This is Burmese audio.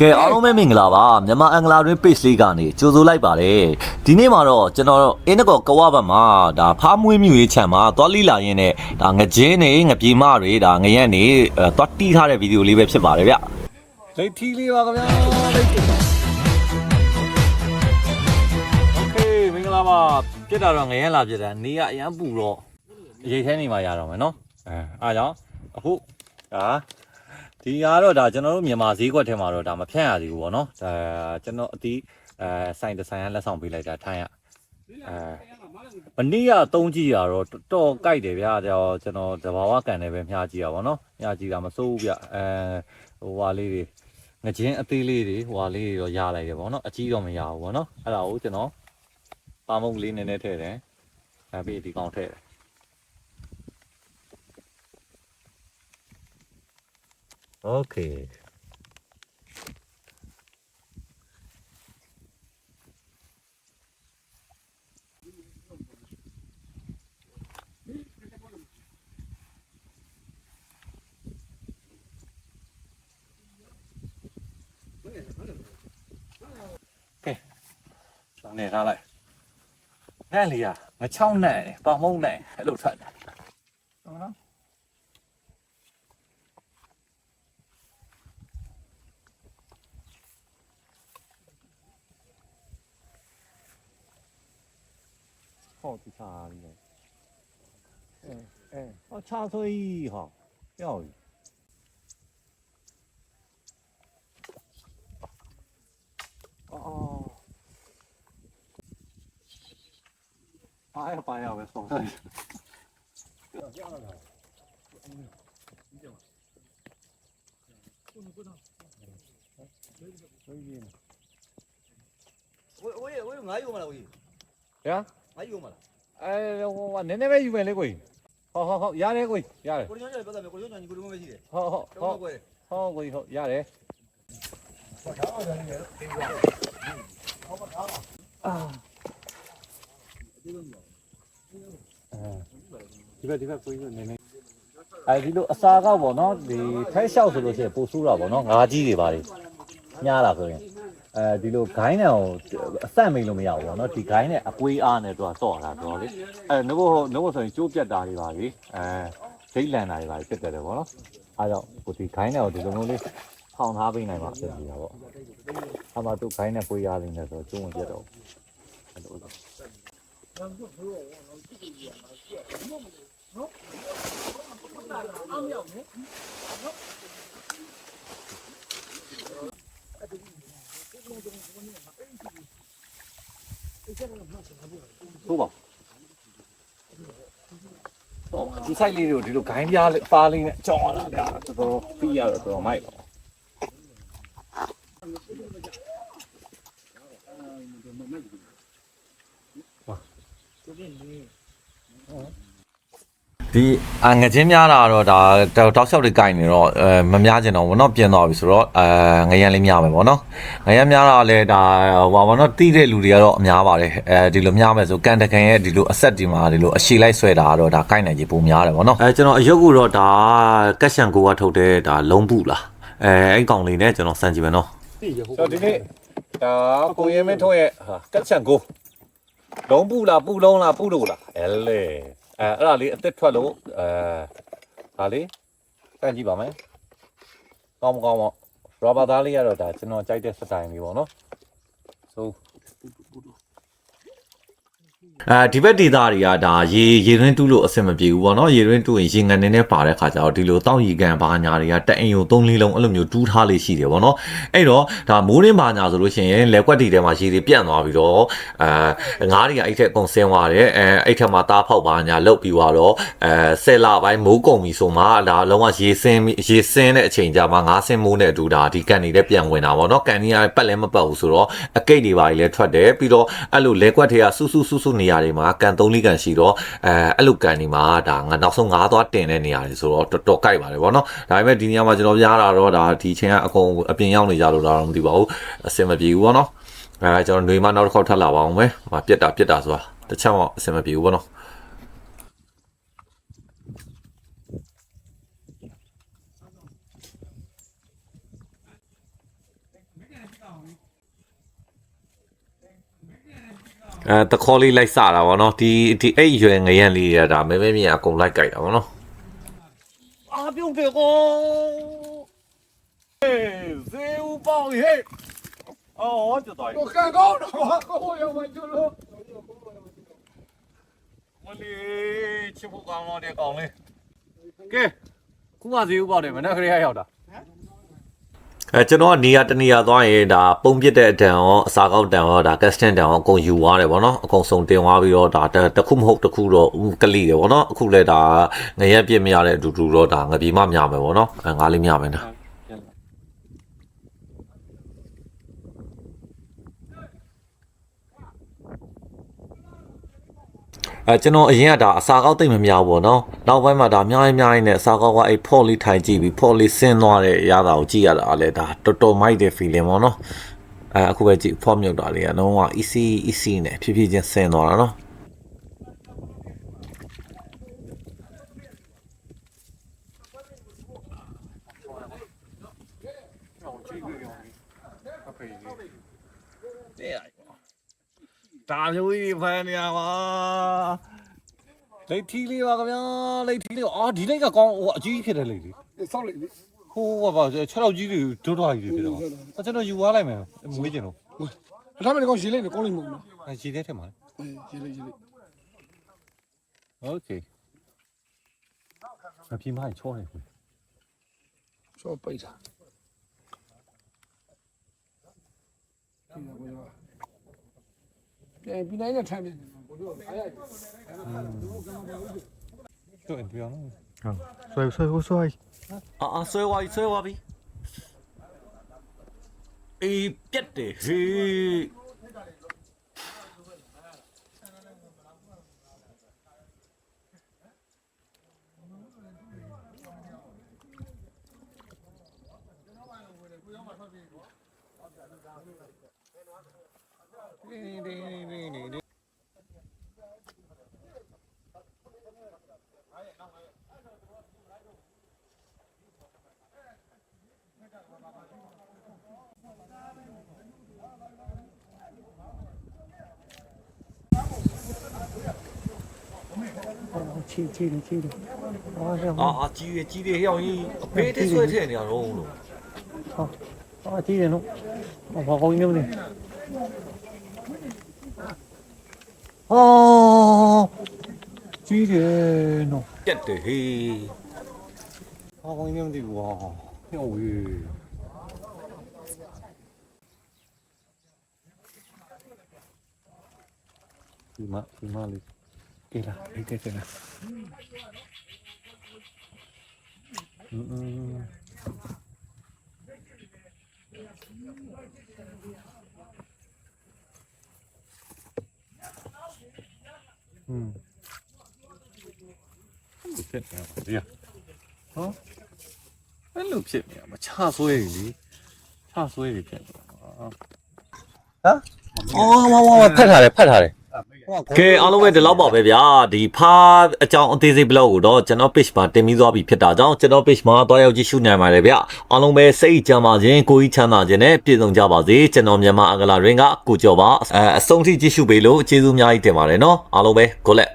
ကဲအားလုံးပဲမင်္ဂလာပါမြန်မာအင်္ဂလာတွင် page လေးကနေကြိုဆိုလိုက်ပါတယ်ဒီနေ့မှာတော့ကျွန်တော်အင်းတကောကဝဘတ်မှာဒါဖားမွေးမြူရေးခြံမှာသွားလိလာရင်းနဲ့ဒါငကြင်းနေငပြေမတွေဒါငရက်နေအဲသွားတီးထားတဲ့ဗီဒီယိုလေးပဲဖြစ်ပါတယ်ဗျ လိတ်ထီလေးပါခင်ဗျာလိတ်ထီโอเคမင်္ဂလာပါ ပြစ်တာတော့ငရက်လာပြစ်တာနေကအရန်ပူတော့အရေးထဲနေမှာရတော့မယ်နော်အဲအားကြောင့်အခုဒါ ဒီကတော့ဒါကျွန်တော်တို့မြန်မာဈေးကွက်ထဲမှာတော့ဒါမဖြန့်ရသေးဘူးပေါ့နော်ဒါကျွန်တော်အတီးအဲဆိုင်ဒီဇိုင်းကလက်ဆောင်ပေးလိုက်တာထိုင်းရအဲမနေ့ကသုံးကြည့်ရတော့တော်တော်ကြိုက်တယ်ဗျာကျွန်တော်ကျွန်တော်တဘာဝကန်တယ်ပဲမြားကြည့်ရပါတော့မြားကြည့်တာမစိုးဘူးဗျအဲဟိုဟာလေးတွေငချင်းအသေးလေးတွေဟိုဟာလေးတွေတော့ရလိုက်တယ်ဗောနော်အကြီးတော့မရဘူးဗောနော်အဲ့ဒါကိုကျွန်တော်ပါမုတ်လေးနည်းနည်းထည့်တယ်အဲပြီးဒီကောင်ထည့်တယ် Okay. Ok. Đoạn này ra lại. Nghe lì à? Nó trong này, vào mông này, hãy đổ thuận này. 好弃他那个哦插队哈钓鱼。哦我要去我我也我也哪有嘛我也对啊 ဘာယူမလားအဲဟိုကနည်းနည်းပဲယူမယ်လေကိုကြီးဟုတ်ဟုတ်ဟုတ်ရတယ်ကိုကြီးရတယ်ကိုညောင်းကြပတ်တယ်ကိုညောင်းညင်ကိုလိုမရှိတယ်ဟုတ်ဟုတ်ဟုတ်ကိုကြီးဟုတ်ကိုကြီးဟုတ်ရတယ်ဟုတ်ထားအောင်လည်းတင်ပြဟုတ်ပါထားအာဒီလိုမျိုးဒီဘက်ဒီဘက်ကိုကြီးနည်းနည်းအဲဒီလိုအစာကောက်ပေါ့နော်ဒီထိုက်လျှောက်ဆိုလို့ရှိရင်ပိုဆိုးတာပေါ့နော်ငါးကြီးတွေပါလေညားလာဆိုရင် အဲဒီလိုဂိုင်းနဲ့အဆန့်မိန်လို့မရဘူးပေါ့နော်ဒီဂိုင်းနဲ့အကွေးအားနဲ့သူကစော့တာတော့လေအဲငဘငဘဆိုရင်ကျိုးပြတ်တာတွေပါလေအဲဒိတ်လန်တာတွေပါဖြစ်တယ်တယ်ပေါ့နော်အားကြောင့်ကိုဒီဂိုင်းနဲ့ကိုဒီလိုမျိုးလေးထောင်ထားပေးနိုင်မှာဖြစ်နေတာပေါ့အမှသူဂိုင်းနဲ့ပွေးရနေတယ်ဆိုတော့ကျုံးဝင်ပြတ်တော့အဲ့လို ဟုတ်ပါတော့ဒီ site လေးတွေကိုဒီလိုဂိုင်းပြားလေးပါလေးနဲ့ကြောင်းလာတာတော်တော်ပြီးရတော့တော်တော်မိုက်ပါ ဒီအငချင်းများတာတော့ဒါတောက်လျှောက်တွေကင်နေတော့အဲမများကျင်တော့ဘောနော်ပြင်သွားပြီဆိုတော့အဲငရမ်းလေးများမယ်ဗောနော်ငရမ်းများတာလည်းဒါဟိုဘောနော်တီးတဲ့လူတွေကတော့အများပါတယ်အဲဒီလိုများမယ်ဆိုကန်တကန်ရဲ့ဒီလိုအဆက်ဒီမှာဒီလိုအရှိလိုက်ဆွဲတာတော့ဒါကိုင်နိုင်ကြီးပုံများတယ်ဗောနော်အဲကျွန်တော်အယုတ်ကတော့ဒါကက်ရှန်ကိုကထုတ်တဲ့ဒါလုံးပုလားအဲအဲ့ကောင်လေးနဲ့ကျွန်တော်စမ်းကြည့်မယ်နော်ဆိုဒီနေ့ဒါကိုရဲမင်းထုံးရဲ့ဟာကက်ရှန်ကိုလုံးပုလားပုလုံးလားပုလို့လားအဲလေ အဲအဲ့ဒါလေးအသက်ထွက်လို့အဲဒါလေးစမ်းကြည့်ပါမယ်ကောင်းမကောင်းပေါ့ရဘာသားလေးကတော့ဒါကျွန်တော်ကြိုက်တဲ့စတိုင်လေးပေါ့နော်ဆို အဲဒီဘက်ဒေတာတွေကဒါရေရေရင်းတူးလို့အဆင်မပြေဘူးပေါ့နော်ရေရင်းတူးရင်ရေငန်နေနဲ့ပါတဲ့ခါကျတော့ဒီလိုတောက်ရီကန်ဘာညာတွေကတက်အိမ်ကို၃လေးလုံးအဲ့လိုမျိုးတူးထားလေးရှိတယ်ပေါ့နော်အဲ့တော့ဒါမိုးရင်းဘာညာဆိုလို့ရှိရင်လက်ကွက်တီထဲမှာရေတွေပြန့်သွားပြီးတော့အဲငါးတွေကအဲ့ထက်အကုန်ဆင်းသွားတယ်အဲအဲ့ထက်မှာသားဖောက်ဘာညာလုတ်ပြီးတော့အဲဆယ်လပိုင်းမိုးကုန်ပြီဆိုမှဒါလုံးဝရေဆင်းရေဆင်းတဲ့အချိန်ကြမှာငါးဆင်းမိုးနဲ့အတူဒါဒီကန်နေတဲ့ပြန်ဝင်တာပေါ့နော်ကန်ကြီးကပတ်လည်းမပတ်ဘူးဆိုတော့အကိတ်တွေပါလေထွက်တယ်ပြီးတော့အဲ့လိုလက်ကွက်တွေကဆူဆူဆူဆူနေရာတွေမှာကန်3လီကန်ရှိတော့အဲအဲ့လိုကန်တွေမှာဒါငါနောက်ဆုံးငါးသွားတင်တဲ့နေရာတွေဆိုတော့တော်တော်ကြိုက်ပါတယ်ပေါ့နော်ဒါပေမဲ့ဒီနေရာမှာကျွန်တော်ပြရတာတော့ဒါဒီချိန်ကအကုန်အပြင်ရောက်နေကြလို့တော့မသိပါဘူးအဆင်မပြေဘူးပေါ့နော်အဲကျွန်တော်ຫນွေမနောက်တစ်ခေါက်ထပ်လာပါအောင်မယ်ဟာပြက်တာပြက်တာဆိုတာတစ်ချက်မှအဆင်မပြေဘူးပေါ့နော် အဲတခေါလေးလိုက်စတာဗောနော်ဒီဒီအဲ့ရွယ်ငရံလေးတွေကဒါမဲမဲမြင်အကုန်လိုက်ကြိုက်တာဗောနော်အာပြုတ်တယ်ကောဇေဥပေါင်းဟဲ့အော်ကျတော့ကိုကန်ကောင်းတော့ကိုရောမကျလို့မလေးချစ်ဖို့ကောင်းတော့တဲ့ကောင်လေးကဲခုမှဇေဥပေါင်းတယ်မနေ့ကလေးရောက်တာ အဲကျွန်တော်ကနေရာတနေရာသွားရင်ဒါပုံပြစ်တဲ့အတန်ရောအစာကောက်တန်ရောဒါကက်စတန်တန်ရောအကုန်ယူသွားတယ်ဗောနော်အကုန်စုံတင်သွားပြီးတော့ဒါတတစ်ခုမဟုတ်တစ်ခုတော့ဦးကလိတယ်ဗောနော်အခုလဲဒါငရက်ပြစ်မရတဲ့အတူတူတော့ဒါငပြေမမြမယ်ဗောနော်အဲငါလေးမြမယ်နော် အဲကျွန်တော်အရင်ကဒါအစာကောက်တိတ်မများဘူးပေါ့နော်နောက်ပိုင်းမှာဒါအများကြီးအများကြီးနဲ့အစာကောက်ကအဲ့ဖော့လေးထိုင်ကြည့်ပြီးဖော့လေးဆင်းသွားတဲ့အရာတာကိုကြည့်ရတာကလည်းဒါတော်တော်မိုက်တဲ့ feeling ပေါ့နော်အဲအခုပဲကြည့်ဖော့မြုပ်တာလေးကလုံးဝ easy easy နဲ့ဖြည်းဖြည်းချင်းဆင်းသွားတာနော် ဒါမျိုးကြီးဖန်နေရပါလိတ်ထီလေးပါခင်ဗျာလိတ်ထီလေးအာဒီလိုက်ကကောင်းဟိုအကြီးဖြစ်တယ်လိတ်လေးဆောက်လိုက်လေဟိုးဟောပါ6လောက်ကြီးတွေဒုတ်တော်ကြီးတွေဖြစ်တော့အကျွန်တော်ယူသွားလိုက်မယ်မွေးကျင်တော့အထားမနေကောင်းရေးလိုက်နေကောင်းလိမ့်မဟုတ်ဘူးရေးတဲ့ထဲမှာရေးလိုက်ရေးလိုက်โอเคအပြင်ပိုင်းချောတယ်ချောပိတ်တာဒီလိုပဲ န်ပြီးနိုင်တဲ့ထိုင်ပြန်ဘုရားအားရတော့ပြောင်းဆွဲဆွဲဆွဲအာအာဆွဲသွားပြီဆွဲသွားပြီအေးပြက်တယ်ဟေး ချီချီချီအော်ဟဲ့အာအာကြီးရကြီးတယ်ဟဲ့အောင်ကြီးအဖေးတစ်ဆွဲထည့်နေရတော့လို့အော်ချီတယ်နော်ဘာကောင်းနေမလဲ အော်ကြီးတယ်နော်ပြက်တယ်ဟေးဘာကောင်းနေမသိဘူးဟာဟဲ့ဝေးဒီမဒီမလေးကဲလာအေးကဲကဲလာอืม อืมဖြစ်နေပါဗျာဟောအဲ့လိုဖြစ်နေမှာချဆွဲလေချဆွဲနေဖြစ်နေဟမ်အော်ဝါဝါဝါဖတ်ထားတယ်ဖတ်ထားတယ် ကဲအားလုံးပဲဒီလောက်ပါပဲဗျာဒီဖားအကြောင်းအသေးစိတ်ဘလော့ကိုတော့ကျွန်တော် page မှာတင်ပြီးသွားပြီဖြစ်တာကြောင့်ကျွန်တော် page မှာတွားရောက်ကြည့်ရှုနိုင်ပါတယ်ဗျအားလုံးပဲစိတ်ကြမ်းပါခြင်းကိုယ်ကြီးချမ်းသာခြင်းနဲ့ပြည့်စုံကြပါစေကျွန်တော်မြန်မာအင်္ဂလာရင်းကကိုကျော်ပါအဲအဆုံးထိကြည့်ရှုပေးလို့ကျေးဇူးအများကြီးတင်ပါတယ်နော်အားလုံးပဲကိုလက်